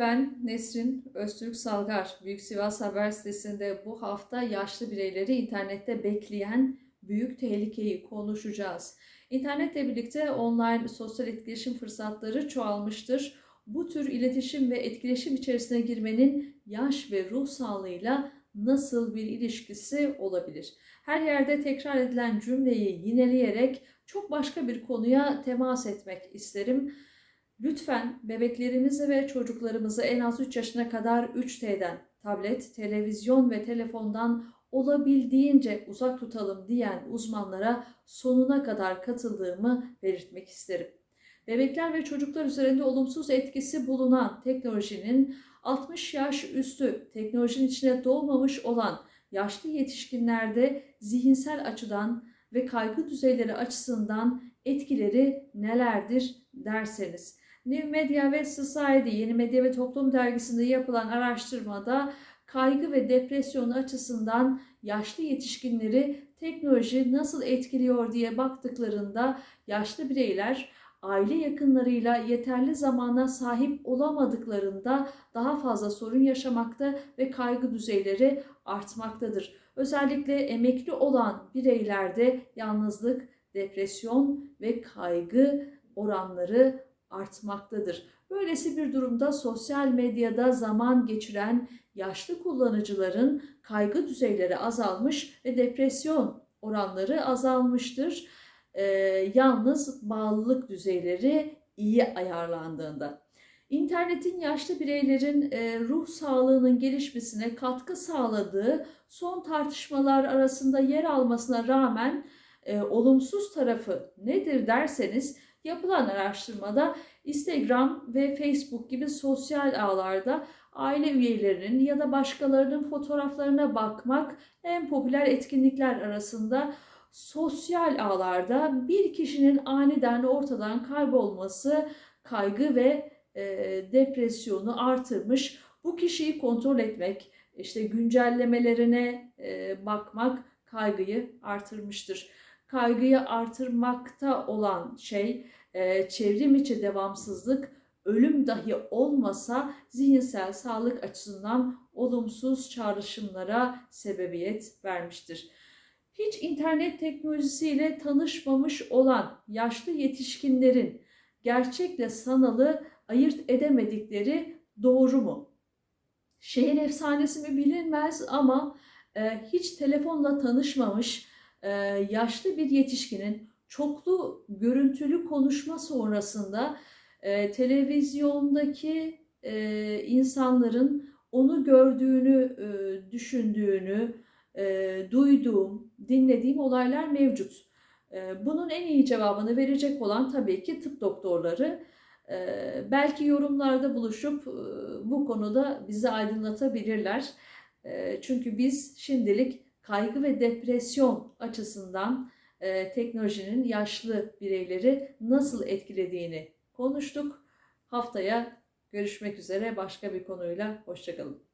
Ben Nesrin Öztürk Salgar, Büyük Sivas Haber sitesinde bu hafta yaşlı bireyleri internette bekleyen büyük tehlikeyi konuşacağız. İnternetle birlikte online sosyal etkileşim fırsatları çoğalmıştır. Bu tür iletişim ve etkileşim içerisine girmenin yaş ve ruh sağlığıyla nasıl bir ilişkisi olabilir? Her yerde tekrar edilen cümleyi yineleyerek çok başka bir konuya temas etmek isterim. Lütfen bebeklerimizi ve çocuklarımızı en az 3 yaşına kadar 3T'den, tablet, televizyon ve telefondan olabildiğince uzak tutalım diyen uzmanlara sonuna kadar katıldığımı belirtmek isterim. Bebekler ve çocuklar üzerinde olumsuz etkisi bulunan teknolojinin 60 yaş üstü teknolojinin içine doğmamış olan yaşlı yetişkinlerde zihinsel açıdan ve kaygı düzeyleri açısından etkileri nelerdir derseniz. New Media ve Society Yeni Medya ve Toplum dergisinde yapılan araştırmada kaygı ve depresyon açısından yaşlı yetişkinleri teknoloji nasıl etkiliyor diye baktıklarında yaşlı bireyler aile yakınlarıyla yeterli zamana sahip olamadıklarında daha fazla sorun yaşamakta ve kaygı düzeyleri artmaktadır. Özellikle emekli olan bireylerde yalnızlık, depresyon ve kaygı oranları artmaktadır. Böylesi bir durumda sosyal medyada zaman geçiren yaşlı kullanıcıların kaygı düzeyleri azalmış ve depresyon oranları azalmıştır. Ee, yalnız bağlılık düzeyleri iyi ayarlandığında. İnternetin yaşlı bireylerin e, ruh sağlığının gelişmesine katkı sağladığı son tartışmalar arasında yer almasına rağmen e, olumsuz tarafı nedir derseniz yapılan araştırmada Instagram ve Facebook gibi sosyal ağlarda aile üyelerinin ya da başkalarının fotoğraflarına bakmak en popüler etkinlikler arasında sosyal ağlarda bir kişinin aniden ortadan kaybolması kaygı ve e, depresyonu artırmış. Bu kişiyi kontrol etmek, işte güncellemelerine e, bakmak kaygıyı artırmıştır. Kaygıyı artırmakta olan şey e, çevrim içi devamsızlık, ölüm dahi olmasa zihinsel sağlık açısından olumsuz çağrışımlara sebebiyet vermiştir. Hiç internet teknolojisiyle tanışmamış olan yaşlı yetişkinlerin gerçekle sanalı ayırt edemedikleri doğru mu? Şehir efsanesi mi bilinmez ama e, hiç telefonla tanışmamış e, yaşlı bir yetişkinin çoklu görüntülü konuşma sonrasında e, televizyondaki e, insanların onu gördüğünü, e, düşündüğünü, e, duyduğum, dinlediğim olaylar mevcut. E, bunun en iyi cevabını verecek olan tabii ki tıp doktorları. E, belki yorumlarda buluşup e, bu konuda bizi aydınlatabilirler. E, çünkü biz şimdilik kaygı ve depresyon açısından e, teknolojinin yaşlı bireyleri nasıl etkilediğini konuştuk. Haftaya görüşmek üzere başka bir konuyla. Hoşçakalın.